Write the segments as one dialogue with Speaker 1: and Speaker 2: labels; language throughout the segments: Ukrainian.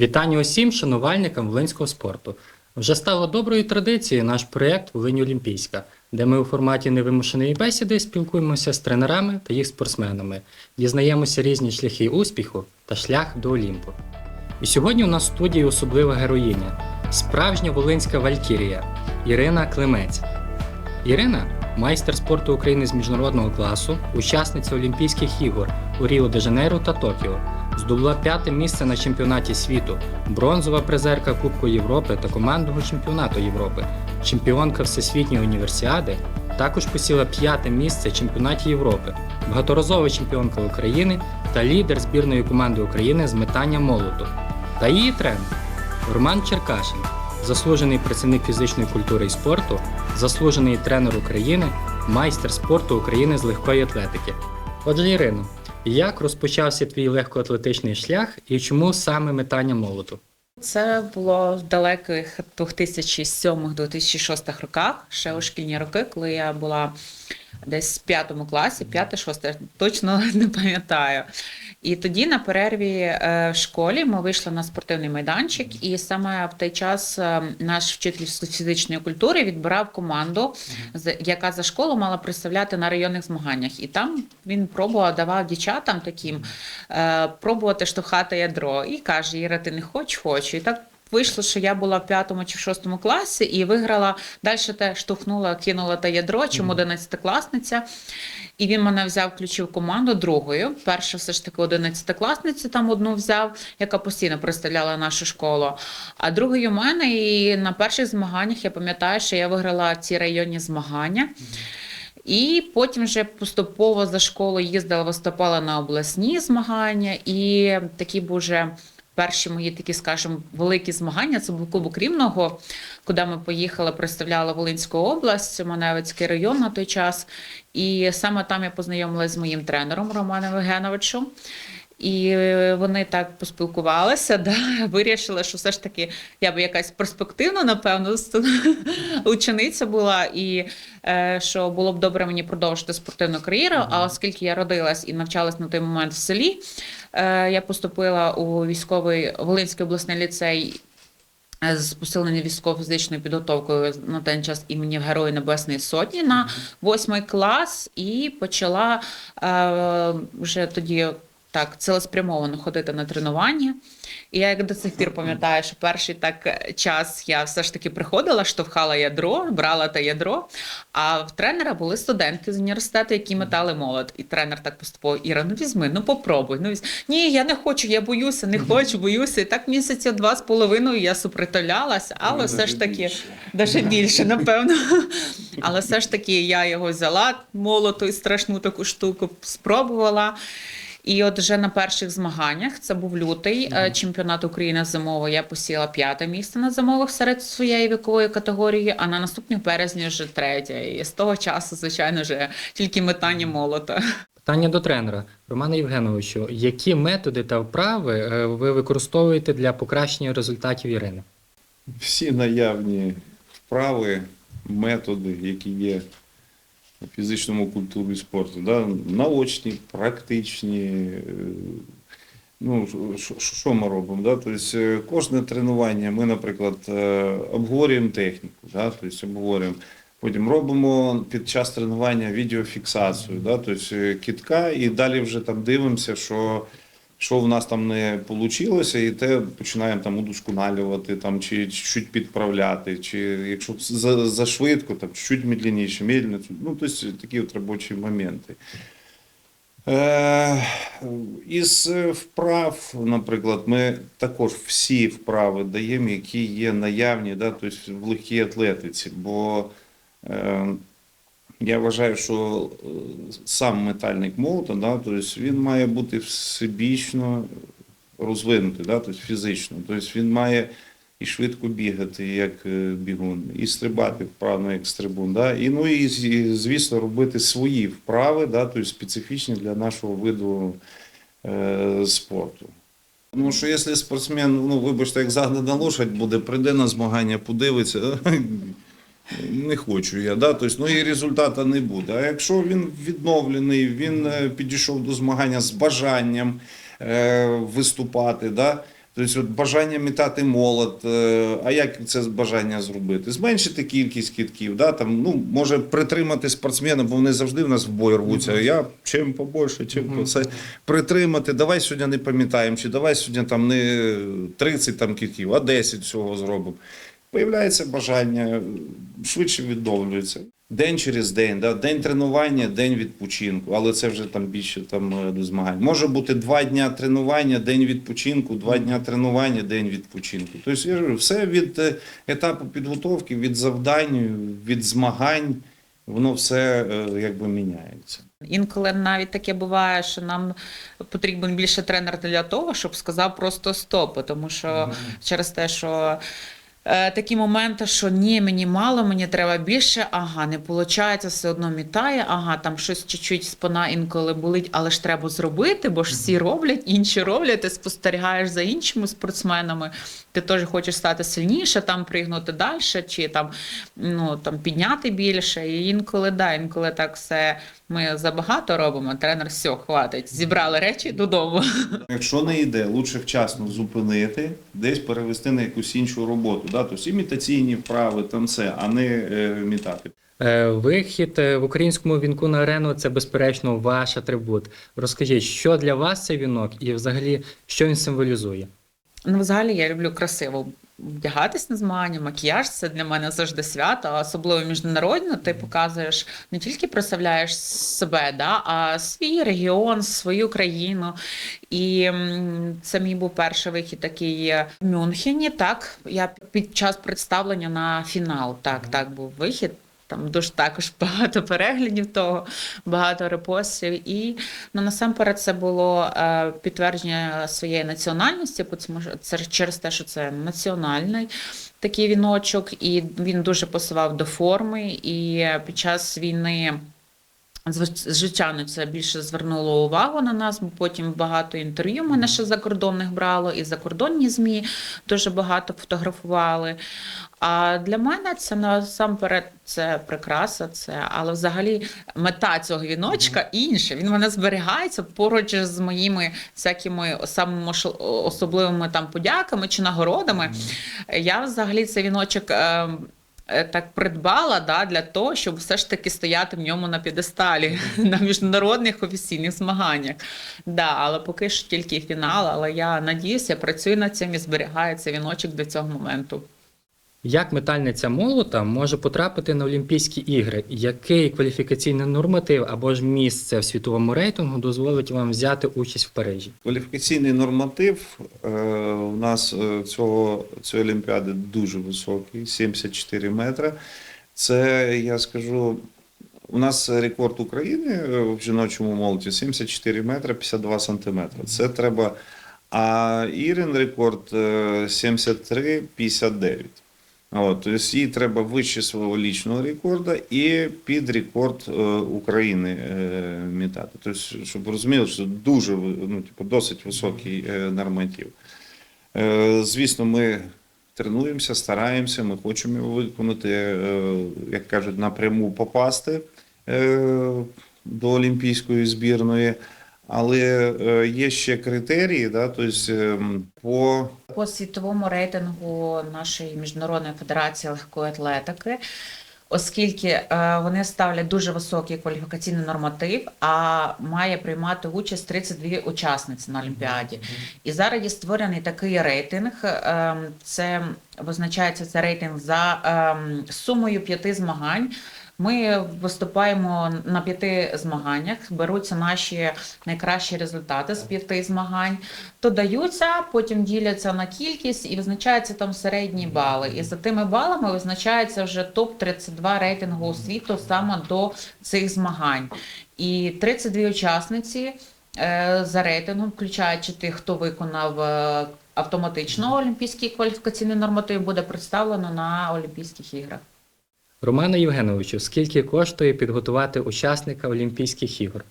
Speaker 1: Вітання усім шанувальникам волинського спорту. Вже стало доброю традицією наш проєкт Волинь Олімпійська, де ми у форматі невимушеної бесіди спілкуємося з тренерами та їх спортсменами, дізнаємося різні шляхи успіху та шлях до Олімпу. І сьогодні у нас в студії особлива героїня, справжня волинська валькірія Ірина Климець. Ірина майстер спорту України з міжнародного класу, учасниця Олімпійських ігор у Ріо де Жанейро та Токіо. Здобула п'яте місце на чемпіонаті світу, бронзова призерка Кубку Європи та командного чемпіонату Європи, чемпіонка Всесвітньої універсіади. Також посіла п'яте місце чемпіонаті Європи, багаторазова чемпіонка України та лідер збірної команди України з метання молоту. Та її тренер Роман Черкашин, заслужений працівник фізичної культури і спорту, заслужений тренер України, майстер спорту України з легкої атлетики. Отже, Ірино, як розпочався твій легкоатлетичний шлях і чому саме метання молоту?
Speaker 2: Це було в далеких 2007-2006 роках, ще у шкільні роки, коли я була десь в п'ятому класі, п'яте-шосте, точно не пам'ятаю. І тоді на перерві е, в школі ми вийшли на спортивний майданчик, і саме в той час е, наш вчитель фізичної культури відбирав команду, яка за школу мала представляти на районних змаганнях. І там він пробував, давав дівчатам таким е, пробувати штовхати ядро. І каже: Іра, ти не хочеш? Хочу. І так. Вийшло, що я була в п'ятому чи в шостому класі і виграла далі те штовхнула, кинула те ядро, чому 11-класниця. І він мене взяв, включив команду другою. Перша все ж таки 11-класницю там одну взяв, яка постійно представляла нашу школу. А другою мене і на перших змаганнях я пам'ятаю, що я виграла ці районні змагання. І потім вже поступово за школу їздила, виступала на обласні змагання, і такі був вже перші мої такі, скажімо, великі змагання. Це був Кубок Рівного, куди ми поїхали, представляли Волинську область, Маневицький район на той час. І саме там я познайомилася з моїм тренером Романом Євгеновичем. І вони так поспілкувалися, да, вирішили, що все ж таки я би якась перспективна, напевно, учениця була, і е, що було б добре мені продовжити спортивну кар'єру. А оскільки я родилась і навчалась на той момент в селі, е, я поступила у військовий Волинський обласний ліцей. е, З посиленою військово-фізичною підготовкою на той час імені Героя Небесної Сотні на восьмий клас і почала е, вже тоді так цілеспрямовано ходити на тренування. І я як до сих пір пам'ятаю, що перший так час я все ж таки приходила, штовхала ядро, брала те ядро. А в тренера були студенти з університету, які метали молот. І тренер так поступово Іра, ну візьми, ну попробуй. Ну візь... ні, я не хочу, я боюся, не хочу, боюся. І так місяця два з половиною я супротивлялася, але все ж таки навіть більше, напевно. Але все ж таки я його взяла, молоту і страшну таку штуку, спробувала. І от вже на перших змаганнях, це був лютий, е, чемпіонат України зимовий, я посіла п'яте місце на зимових серед своєї вікової категорії, а на наступний березні вже третє. І з того часу, звичайно, вже тільки метання молота.
Speaker 1: Питання до тренера Романа Євгеновичу: які методи та вправи е, ви використовуєте для покращення результатів Ірини?
Speaker 3: всі наявні вправи, методи, які є фізичному культурі спорту, да? наочні, практичні. е, Ну, що- ми робимо? Да? Тобто, е, кожне тренування ми, наприклад, е, обговорюємо техніку, да? тобто, обговорюємо. Потім робимо під час тренування відеофіксацію, да? тобто, кітка, і далі вже там дивимося, що що в нас там не вийшло, і те починаємо там удосконалювати, там, чи чуть підправляти, чи якщо за, за швидко, там чуть медленніше, медленно. Ну, тобто такі от робочі моменти. Е, із вправ, наприклад, ми також всі вправи даємо, які є наявні да, тобто в легкій атлетиці. Бо е, я вважаю, що е, сам метальник молота, да, тобто він має бути всебічно розвинутий, да, тобто фізично. Тобто він має і швидко бігати, як е, бігун, і стрибати вправно, як стрибун. Да, і, ну, і, звісно, робити свої вправи, да, тобто специфічні для нашого виду е, спорту. Ну, що якщо спортсмен, ну, вибачте, як загнана лошадь буде, прийде на змагання, подивиться, не хочу я, да? тобто, ну і результату не буде. А якщо він відновлений, він е, підійшов до змагання з бажанням е, виступати, да? Тобто, от бажання мітати молот. е, А як це бажання зробити? Зменшити кількість китків, да? там, ну, може притримати спортсмена, бо вони завжди в нас в бой рвуться. Я чим побольше, чим по це притримати. Давай сьогодні не пам'ятаємо, чи давай сьогодні там не 30 там китків, а 10 всього зробимо. Появляється бажання, швидше відновлюється. День через день, да? день тренування, день відпочинку, але це вже там більше там е, до змагань. Може бути два дня тренування, день відпочинку, два дня тренування, день відпочинку. Тобто я говорю, все від е, етапу підготовки, від завдань, від змагань, воно все е, якби міняється.
Speaker 2: Інколи навіть таке буває, що нам потрібен більше тренер для того, щоб сказав просто стоп, тому що через те, що. Е, Такі моменти, що ні, мені мало, мені треба більше. Ага, не виходить, все одно мітає. Ага, там щось чуть-чуть спина інколи болить, але ж треба зробити, бо ж всі роблять, інші роблять. Ти спостерігаєш за іншими спортсменами. Ти теж хочеш стати сильніше, там пригнути далі, чи там ну там підняти більше. І інколи да, інколи так все ми забагато робимо. Тренер все, хватить. Зібрали речі додому.
Speaker 3: Якщо не йде, лучше вчасно зупинити, десь перевести на якусь іншу роботу. Да? Тобто імітаційні вправи, там все, а не е, мітати.
Speaker 1: Е, Вихід е, в українському вінку на арену це безперечно ваш атрибут. Розкажіть, що для вас цей вінок і взагалі що він символізує?
Speaker 2: Ну, взагалі, я люблю красиво вдягатись на змагання, макіяж це для мене завжди свято, а особливо міжнародно. Ти показуєш не тільки прославляєш себе, да, а свій регіон, свою країну. І це мій був перший вихід такий в Мюнхені. Так, я під час представлення на фінал. Так, так був вихід. Там дуже також багато переглядів того, багато репостів. І ну, насамперед це було е, підтвердження своєї національності, це це через те, що це національний такий віночок, і він дуже посував до форми. І під час війни. Зв- Звичайно, це більше звернуло увагу на нас, бо потім багато інтерв'ю мене ще закордонних брало, і закордонні ЗМІ дуже багато фотографували. А для мене це насамперед це прикраса, це але взагалі мета цього віночка інша. Він мене зберігається поруч з моїми всякими самими особливими там подяками чи нагородами. Я взагалі цей віночок. Е, Так придбала да, для того, щоб все ж таки стояти в ньому на підесталі на міжнародних офіційних змаганнях. Да, але поки що тільки фінал. Але я надіюся, працюю над цим і зберігаю цей віночок до цього моменту.
Speaker 1: Як метальниця молота може потрапити на Олімпійські ігри? Який кваліфікаційний норматив або ж місце в світовому рейтингу дозволить вам взяти участь в Парижі?
Speaker 3: Кваліфікаційний норматив е, у нас е, цього цієї олімпіади дуже високий 74 метри. Це я скажу. У нас рекорд України е, в жіночому молоті 74 метри 52 сантиметри. Це треба. А Ірин рекорд е, 73 59. От, їй треба вище свого лічного рекорду і під рекорд е, України е, мітати. Тобто, щоб розуміли, що дуже ну, типу, досить високий е, норматив. Е, звісно, ми тренуємося, стараємося, ми хочемо його виконати, е, як кажуть, напряму попасти е, до Олімпійської збірної. Але е, є ще критерії, да, тобто, ем, по
Speaker 2: По світовому рейтингу нашої міжнародної федерації легкої атлетики, оскільки е, вони ставлять дуже високий кваліфікаційний норматив, а має приймати участь 32 учасниці на Олімпіаді. І зараз є створений такий рейтинг. е, Це визначається це рейтинг за е, сумою п'яти змагань. Ми виступаємо на п'яти змаганнях, беруться наші найкращі результати з п'яти змагань, додаються, потім діляться на кількість і визначаються там середні бали. І за тими балами визначається вже топ-32 рейтингу світу саме до цих змагань. І 32 учасниці е, за рейтингом, включаючи тих, хто виконав е, автоматично олімпійський кваліфікаційний норматив, буде представлено на Олімпійських іграх.
Speaker 1: Романе Євгеновичу, скільки коштує підготувати учасника Олімпійських ігор?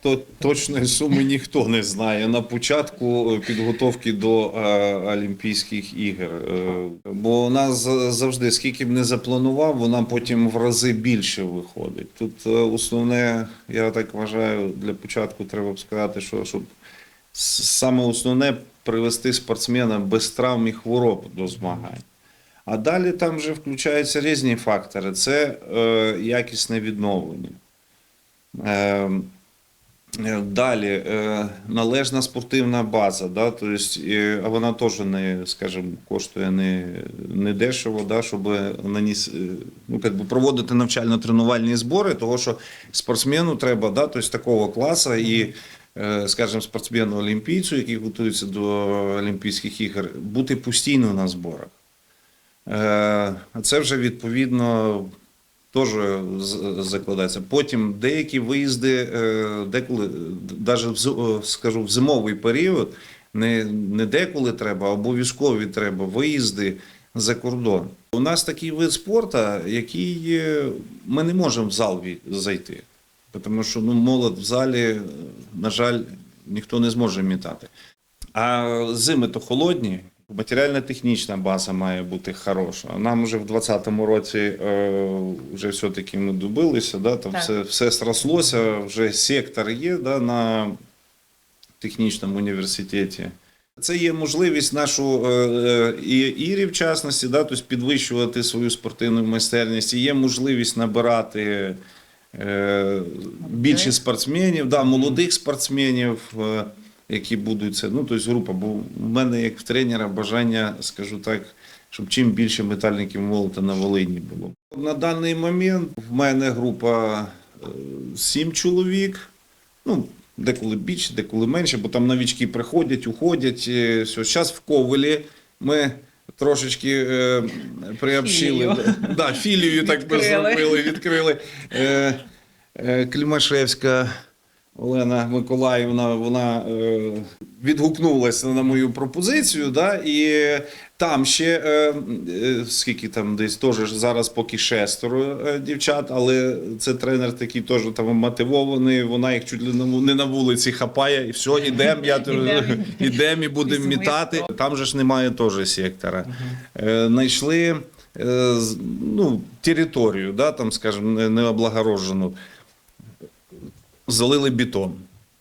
Speaker 3: То точної суми ніхто не знає на початку е, підготовки до е, Олімпійських ігор. Е, бо нас завжди, скільки б не запланував, вона потім в рази більше виходить. Тут основне, я так вважаю, для початку треба б сказати, що щоб саме основне привести спортсмена без травм і хвороб до змагань. А далі там вже включаються різні фактори. Це е, якісне відновлення. Е, е, Далі е, належна спортивна база, да, тобто, а вона теж не, скажімо, коштує не, не дешево, да, щоб наніс, е, ну, как би проводити навчально-тренувальні збори, того що спортсмену треба да, тобто, такого класу і, е, скажімо, спортсмену олімпійцю, який готується до Олімпійських ігор, бути постійно на зборах. Е, Це вже відповідно теж закладається. Потім деякі виїзди, е, деколи, навіть скажу, в зимовий період, не, не деколи треба, а обов'язкові треба виїзди за кордон. У нас такий вид спорту, який е, ми не можемо в зал зайти. Тому що ну, молод в залі, на жаль, ніхто не зможе мітати. А зими то холодні. Матеріально-технічна база має бути хороша. Нам вже в 2020 році е, вже все-таки ми добилися, да, там
Speaker 2: Так.
Speaker 3: все, все срослося, вже сектор є да, на технічному університеті. Це є можливість нашу е, е, і Ірі, в частності, да, тобто підвищувати свою спортивну майстерність, і є можливість набирати е, більше спортсменів, да, молодих спортсменів, е, які будуть це. Ну, тобто група, бо в мене як в тренера бажання, скажу так, щоб чим більше метальників молота на Волині було. На даний момент в мене група е, сім чоловік. Ну, деколи більше, деколи менше, бо там новички приходять, уходять. е, Все. Зараз в Ковелі ми трошечки е, приобщили.
Speaker 2: Філію.
Speaker 3: Да, філію так би зробили, відкрили. Е, е, Клімашевська Олена Миколаївна, вона е, відгукнулася на мою пропозицію, да, і там ще е, е, скільки там десь теж зараз поки шестеро е, дівчат, але це тренер такий теж там мотивований. Вона їх чуть ли не на вулиці хапає, і все, ідемо, я ідемо і будемо мітати. Там же ж немає теж сектора. Е, Знайшли е, ну, територію, да, там, скажімо, не, не облагорожену залили бетон.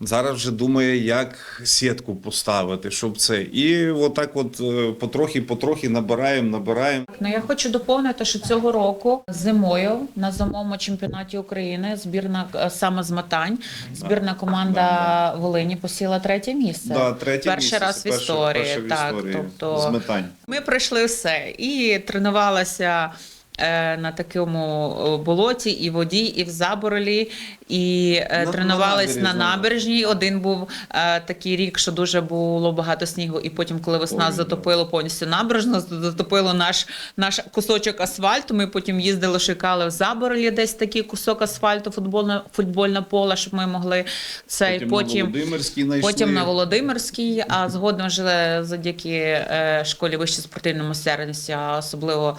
Speaker 3: Зараз вже думає, як сітку поставити, щоб це. І отак, от е, потрохи-потрохи набираємо, набираємо.
Speaker 2: Ну я хочу доповнити, що цього року зимою на зимовому чемпіонаті України збірна е, саме з метань, збірна команда Волині посіла третє місце.
Speaker 3: Да, третє
Speaker 2: Перший
Speaker 3: місце,
Speaker 2: раз в історії,
Speaker 3: перше в
Speaker 2: так,
Speaker 3: історії
Speaker 2: тобто-
Speaker 3: з метань.
Speaker 2: Ми пройшли все і тренувалася. Е, На такому болоті і воді, і в заборолі, і е,
Speaker 3: На- на
Speaker 2: тренувались на
Speaker 3: набережній.
Speaker 2: набережній. Один був е, такий рік, що дуже було багато снігу, і потім, коли весна
Speaker 3: Ой,
Speaker 2: затопило повністю набережну, затопило наш, наш кусочок асфальту. Ми потім їздили, шукали в заборолі десь такий кусок асфальту, футбольне, футбольне поле, щоб ми могли цей
Speaker 3: потім,
Speaker 2: потім.
Speaker 3: на Володимирській знайшли.
Speaker 2: Потім на Володимирській, а згодом вже завдяки е, школі вищої спортивної майстерності, а особливо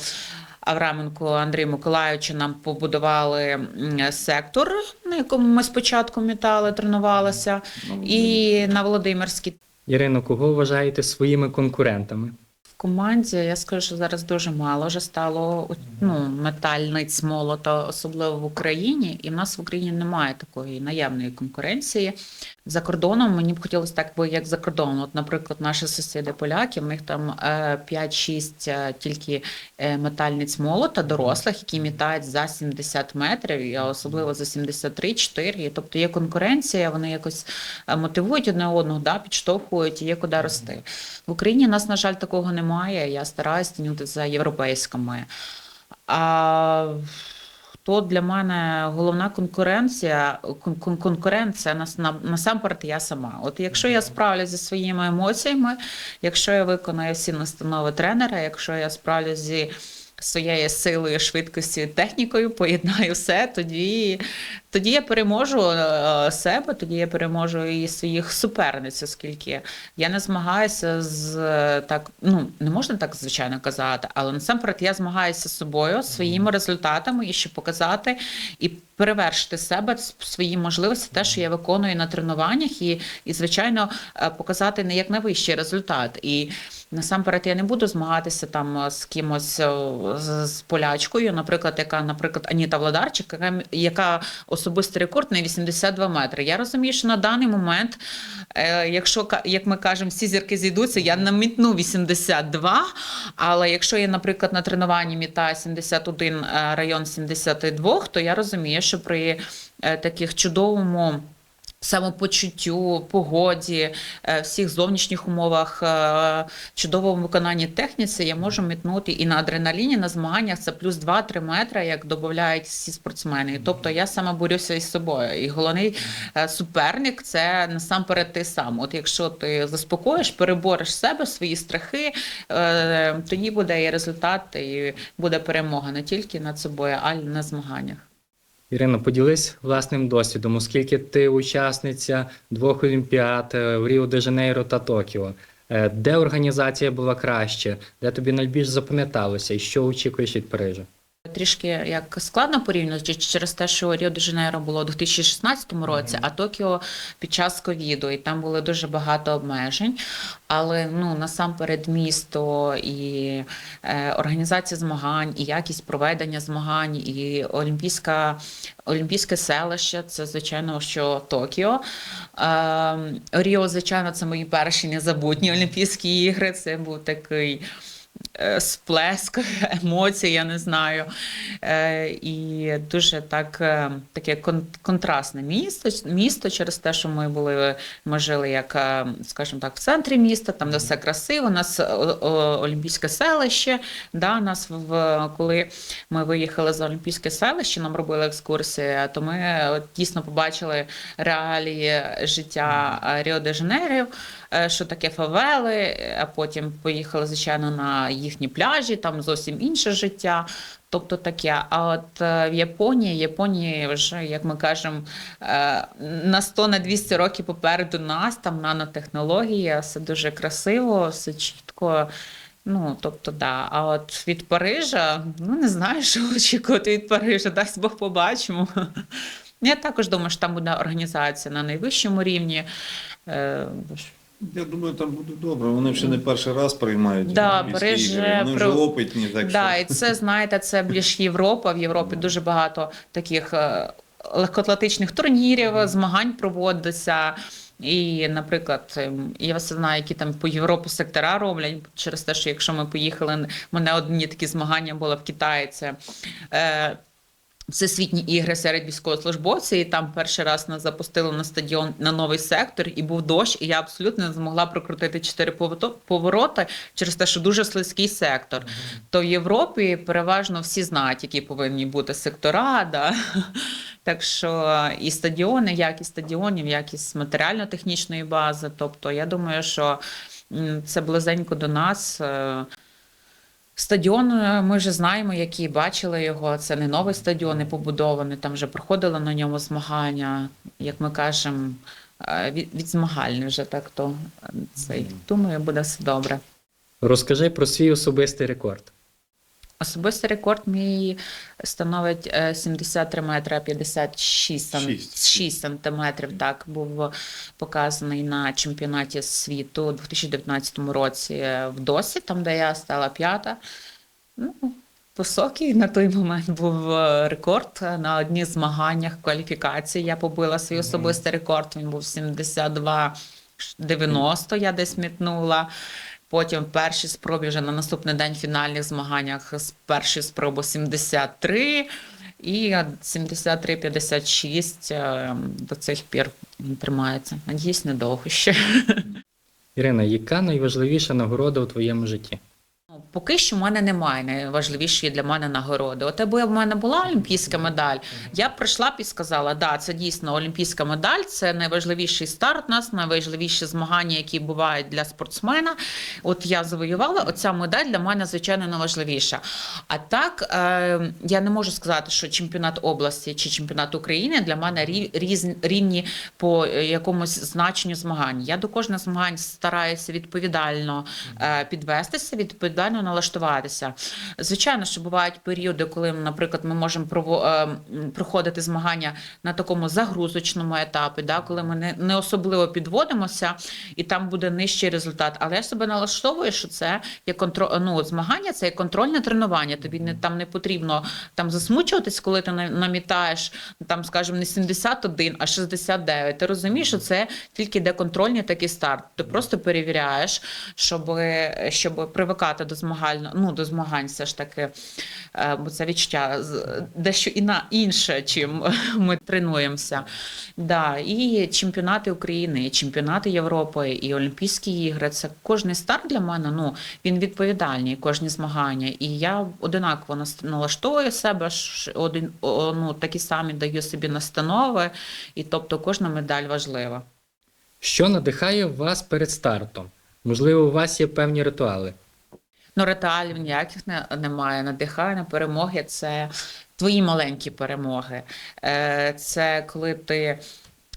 Speaker 2: Авраменко Андрію Миколаївичу нам побудували сектор, на якому ми спочатку мітали, тренувалися, і на Володимирській.
Speaker 1: Ірино, кого вважаєте своїми конкурентами?
Speaker 2: Команді я скажу, що зараз дуже мало вже стало ну, метальниць молота, особливо в Україні. І в нас в Україні немає такої наявної конкуренції. За кордоном мені б хотілося так, би як за кордоном. От, наприклад, наші сусіди поляки, в них там е, 5-6 е, тільки е, метальниць молота, дорослих, які мітають за 70 метрів, і особливо за 73-4. Тобто є конкуренція, вони якось е, мотивують одне одного, да, підштовхують і є куди рости. В Україні нас, на жаль, такого немає. Я стараюсь тягнути за європейськими. А хто для мене головна конкуренція? Кон- кон- Конкуренція нас- на- насамперед я сама. От якщо я справлюсь зі своїми емоціями, якщо я виконаю всі настанови тренера, якщо я справлюсь зі своєю силою, швидкістю, технікою, поєднаю все, тоді, тоді я переможу е, себе, тоді я переможу і своїх суперниць, оскільки я не змагаюся з е, так, ну не можна так звичайно казати, але насамперед я змагаюся з собою, своїми результатами і щоб показати і перевершити себе свої можливості, те, що я виконую на тренуваннях, і, і звичайно, е, показати не як найвищий результат. І Насамперед, я не буду змагатися там з кимось з, полячкою, наприклад, яка, наприклад, Аніта Владарчик, яка, яка особистий рекорд на 82 метри. Я розумію, що на даний момент, е, якщо як ми кажемо, всі зірки зійдуться, я намітну 82, але якщо я, наприклад, на тренуванні мітаю 71 е, район 72, то я розумію, що при е, таких чудовому самопочуттю, погоді, е, всіх зовнішніх умовах, е, чудовому виконанні техніці я можу мітнути і на адреналіні на змаганнях це плюс 2-3 метри, як додають всі спортсмени. Тобто я саме борюся із собою. І головний е, суперник це насамперед ти сам. От якщо ти заспокоїш, перебореш себе, свої страхи, тоді буде і результат, і буде перемога не тільки над собою, а й на змаганнях.
Speaker 1: Ірино, поділись власним досвідом, оскільки ти учасниця двох олімпіад е, в Ріо де Жанейро та Токіо. Е, Де організація була краще, де тобі найбільш запам'яталося і що очікуєш від Парижа?
Speaker 2: Трішки як складно порівнювати через те, що Ріо де Жанейро було у 2016 році, а Токіо під час ковіду, і там було дуже багато обмежень. Але ну насамперед місто і е, організація змагань, і якість проведення змагань, і олімпійська олімпійське селище це звичайно, що Токіо. Е, Ріо, звичайно, це мої перші незабутні Олімпійські ігри. Це був такий сплеск емоцій, я не знаю. Е, І дуже так, е, таке кон- контрастне місто, місто через те, що ми були, ми жили як, е, скажімо так, в центрі міста, там де все красиво, у нас е, Олімпійське селище. Да, нас в, коли ми виїхали за Олімпійське селище, нам робили екскурсії, то ми е, дійсно побачили реалії життя е, Е, що таке фавели, а потім поїхали, звичайно, на їхні пляжі, там зовсім інше життя. Тобто таке. А от е, в Японії, Японії вже, як ми кажемо, е, на 100 на 200 років попереду нас, там нанотехнології, все дуже красиво, все чітко. Ну, тобто, да. А от від Парижа, ну не знаю, що очікувати від Парижа, дасть Бог побачимо. Я також думаю, що там буде організація на найвищому рівні.
Speaker 3: Я думаю, там буде добре. Вони ще не перший раз приймають.
Speaker 2: Да,
Speaker 3: Олімпійські ігри. Вони вже
Speaker 2: про-
Speaker 3: опитні, так
Speaker 2: да,
Speaker 3: що.
Speaker 2: і це знаєте, це більш Європа. В Європі дуже багато таких е, легкоатлетичних турнірів, змагань проводиться. І, наприклад, ем, я знаю, які там по Європі сектора роблять через те, що якщо ми поїхали, мене одні такі змагання були в Китаї. Це е, Всесвітні ігри серед військовослужбовців, і там перший раз нас запустили на стадіон на новий сектор, і був дощ, і я абсолютно не змогла прокрутити чотири повороти через те, що дуже слизький сектор. То в Європі переважно всі знають, які повинні бути сектора. Да? Так що і стадіони, якість стадіонів, якість матеріально-технічної бази. Тобто, я думаю, що це близенько до нас. Стадіон е, ми вже знаємо, які бачили його. Це не новий стадіон, не побудований. Там вже проходили на ньому змагання, як ми кажемо, е, від, від змагальний вже так то е, цей. Думаю, буде все добре.
Speaker 1: Розкажи про свій особистий рекорд.
Speaker 2: Особистий рекорд мій становить е, 73 метри 56 сам- 6 сантиметрів. Так був показаний на чемпіонаті світу у 2019 році в Досі, там де я стала п'ята. Ну, високий на той момент був е, рекорд на одні змаганнях кваліфікації. Я побила свій особистий рекорд. Він був 72,90, я десь мітнула. Потім в першій спробі вже на наступний день в фінальних змаганнях з першої спроби 73 і 73-56 е, до цих пір тримається. Надіюсь, недовго ще.
Speaker 1: Ірина, яка найважливіша нагорода у твоєму житті?
Speaker 2: Поки що в мене немає найважливішої для мене нагороди. От якби в мене була олімпійська медаль, я б прийшла б і сказала, да, це дійсно олімпійська медаль, це найважливіший старт у нас, найважливіші змагання, які бувають для спортсмена. От я завоювала, оця медаль для мене, звичайно, найважливіша. А так, е, я не можу сказати, що чемпіонат області чи чемпіонат України для мене рів- рівні по е, якомусь значенню змагань. Я до кожного змагань стараюся відповідально е, підвестися, відповідально звичайно, налаштуватися. Звичайно, що бувають періоди, коли, наприклад, ми можемо е, проходити змагання на такому загрузочному етапі, да, коли ми не, не особливо підводимося, і там буде нижчий результат. Але я себе налаштовую, що це є контро... ну, змагання, це є контрольне тренування. Тобі не там не потрібно там засмучуватись, коли ти на- намітаєш там, скажімо, не 71, а 69. Ти розумієш, що це тільки йде контрольний такий старт. Ти просто перевіряєш, щоб, щоб привикати до змагань, ну до змагань, все ж таки, е, бо це відчуття дещо іна інше, чим ми тренуємося. Да, і чемпіонати України, і чемпіонати Європи, і Олімпійські ігри. Це кожний старт для мене. Ну він відповідальний, кожні змагання. І я одинаково налаштовую себе, один ну такі самі даю собі настанови, і тобто кожна медаль важлива.
Speaker 1: Що надихає вас перед стартом? Можливо, у вас є певні ритуали.
Speaker 2: Ну, ритуалів ніяких не, немає. Надихає на перемоги. Це твої маленькі перемоги. Е, Це коли ти.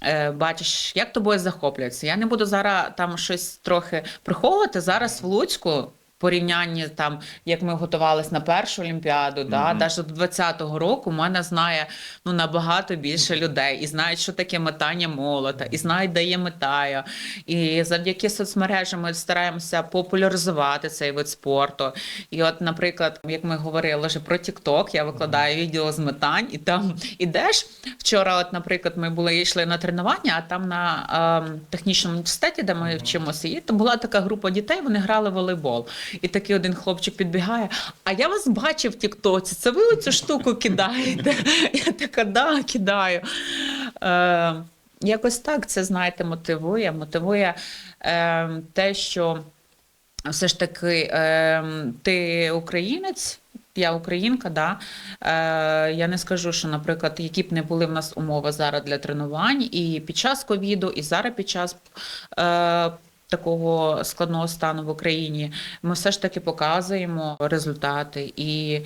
Speaker 2: е, Бачиш, як тобою захоплюються. Я не буду зараз там щось трохи приховувати. Зараз в Луцьку порівнянні там, як ми готувалися на першу олімпіаду, да,
Speaker 3: Мгм.
Speaker 2: навіть до 20-го року мене знає ну набагато більше людей і знають, що таке метання молота, і знають, де є метаю. І завдяки соцмережам ми стараємося популяризувати цей вид спорту. І от, наприклад, як ми говорили вже про TikTok, я викладаю відео з метань, і там ідеш. Вчора, от, наприклад, ми були йшли на тренування, а там на ем, технічному університеті, де ми вчимося, і там була така група дітей, вони грали в волейбол. І такий один хлопчик підбігає. А я вас бачив в Тіктоці. Це ви оцю штуку кидаєте? Я така, да, кидаю. Е, якось так це, знаєте, мотивує. Мотивує е, те, що все ж таки е, ти українець. Я українка, да. Е, я не скажу, що, наприклад, які б не були в нас умови зараз для тренувань, і під час ковіду, і зараз під час е, такого складного стану в Україні, ми все ж таки показуємо результати. І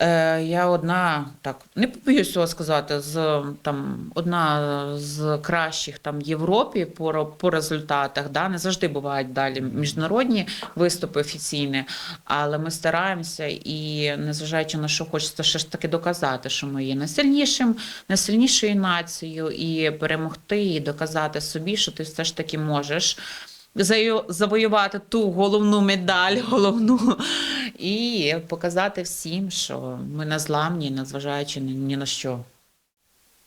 Speaker 2: Е, я одна, так, не побоюсь цього сказати, з там одна з кращих там Європі по, по результатах. Да? Не завжди бувають далі міжнародні виступи офіційні, але ми стараємося і незважаючи на що хочеться ще ж таки доказати, що ми є найсильнішим, найсильнішою нацією, і перемогти, і доказати собі, що ти все ж таки можеш завоювати ту головну медаль, головну, і показати всім, що ми не зламні, незважаючи ні, ні на що.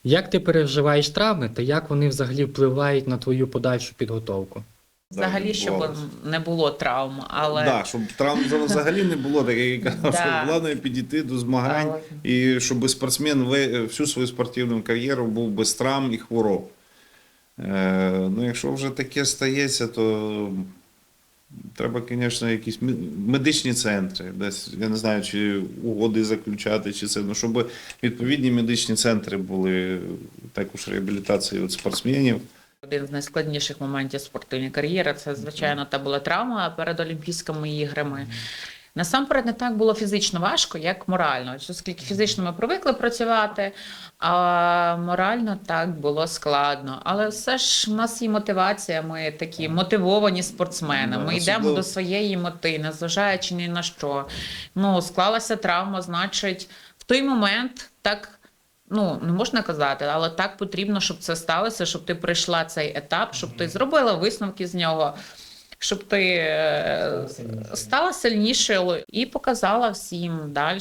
Speaker 1: Як ти переживаєш травми та як вони взагалі впливають на твою подальшу підготовку?
Speaker 2: Взагалі, щоб не було травм, але,
Speaker 3: Да, щоб травм взагалі не було, так як я казав,
Speaker 2: Да.
Speaker 3: що головне підійти до змагань
Speaker 2: але
Speaker 3: і щоб спортсмен ви- всю свою спортивну кар'єру був без травм і хвороб. Е, ну, якщо вже таке стається, то треба, звісно, якісь медичні центри, десь, я не знаю, чи угоди заключати, чи це, ну, щоб відповідні медичні центри були також реабілітації от спортсменів.
Speaker 2: один з найскладніших моментів спортивної кар'єри це, звичайно, та була травма перед Олімпійськими іграми. Насамперед не так було фізично важко, як морально. Оскільки фізично ми привикли працювати, а морально так було складно. Але все ж в нас є мотивація, ми такі мотивовані спортсмени. Ми йдемо до своєї мети, незважаючи ні на що. Ну, склалася травма, значить, в той момент так. Ну, не можна казати, але так потрібно, щоб це сталося, щоб ти пройшла цей етап, щоб ти зробила висновки з нього, щоб ти е, стала сильнішою і показала всім далі,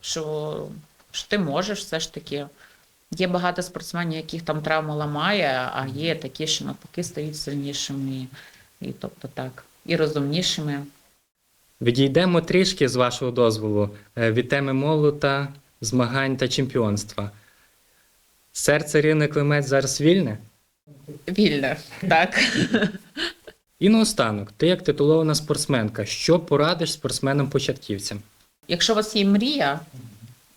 Speaker 2: що, що ти можеш все ж таки. Є багато спортсменів, яких там травма ламає, а є такі, що навпаки стають сильнішими, і, і тобто так, і розумнішими.
Speaker 1: Відійдемо трішки з вашого дозволу е, від теми молота, змагань та чемпіонства. Серце Ірини Климець зараз вільне?
Speaker 2: Вільно, так.
Speaker 1: І наостанок, ти як титулована спортсменка, що порадиш спортсменам-початківцям?
Speaker 2: Якщо у вас є мрія,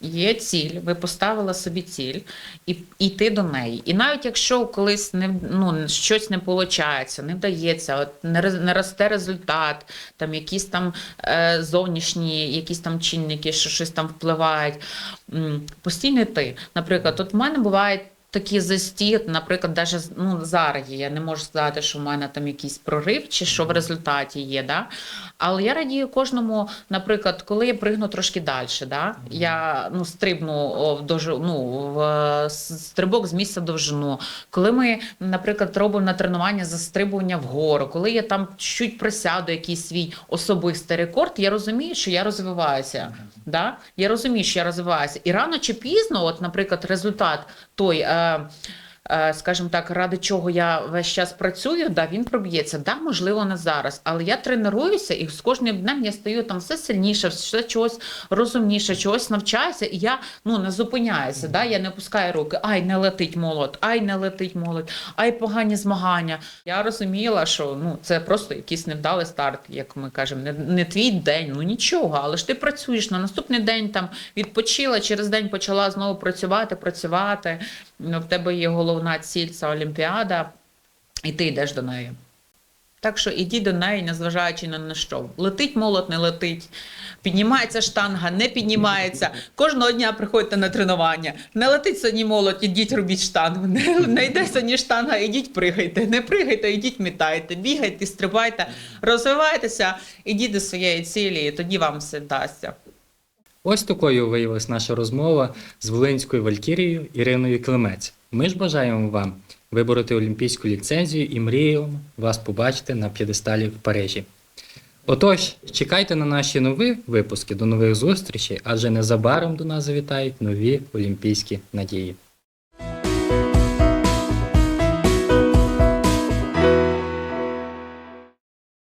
Speaker 2: є ціль, ви поставили собі ціль і йти до неї. І навіть якщо колись не ну, щось не виходить, не вдається, от не, не росте результат, там якісь там е, зовнішні, якісь там чинники, що щось там впливають, постійно йти. Наприклад, от в мене бувають такі засті, наприклад, даже ну, зараз є. Я не можу сказати, що в мене там якийсь прорив чи що в результаті є. Да? Але я радію кожному, наприклад, коли я пригну трошки далі, да? я ну, стрибну в, дож... ну, в е, стрибок з місця довжину. Коли ми, наприклад, робимо на тренування застрибування вгору, коли я там чуть присяду якийсь свій особистий рекорд, я розумію, що я розвиваюся. Да? Я розумію, що я розвиваюся. І рано чи пізно, от, наприклад, результат той. Е, е, Скажімо так, ради чого я весь час працюю, да, він проб'ється. Да, можливо, не зараз. Але я тренуюся, і з кожним днем я стаю там все сильніше, все чогось розумніше, чогось навчаюся, і я ну не зупиняюся. Да? Я не пускаю руки, ай, не летить молот, ай, не летить молот, ай, погані змагання. Я розуміла, що ну це просто якийсь невдалий старт, як ми кажемо, не, не твій день, ну нічого, але ж ти працюєш на наступний день там відпочила, через день почала знову працювати, працювати. Ну, в тебе є головна ціль це Олімпіада, і ти йдеш до неї. Так що ідіть до неї, незважаючи ні на що. Летить молот, не летить, піднімається штанга, не піднімається. Кожного дня приходьте на тренування. Не летить сьогодні молот, ідіть робіть штангу. Не, не йде сьогодні штанга, ідіть пригайте. Не пригайте, ідіть мітайте, бігайте, стрибайте, розвивайтеся, ідіть до своєї цілі, і тоді вам все вдасться.
Speaker 1: Ось такою виявилась наша розмова з Волинською Валькірією Іриною Климець. Ми ж бажаємо вам вибороти олімпійську ліцензію і мріємо вас побачити на п'єдесталі в Парижі. Отож, чекайте на наші нові випуски. До нових зустрічей, адже незабаром до нас завітають нові олімпійські надії.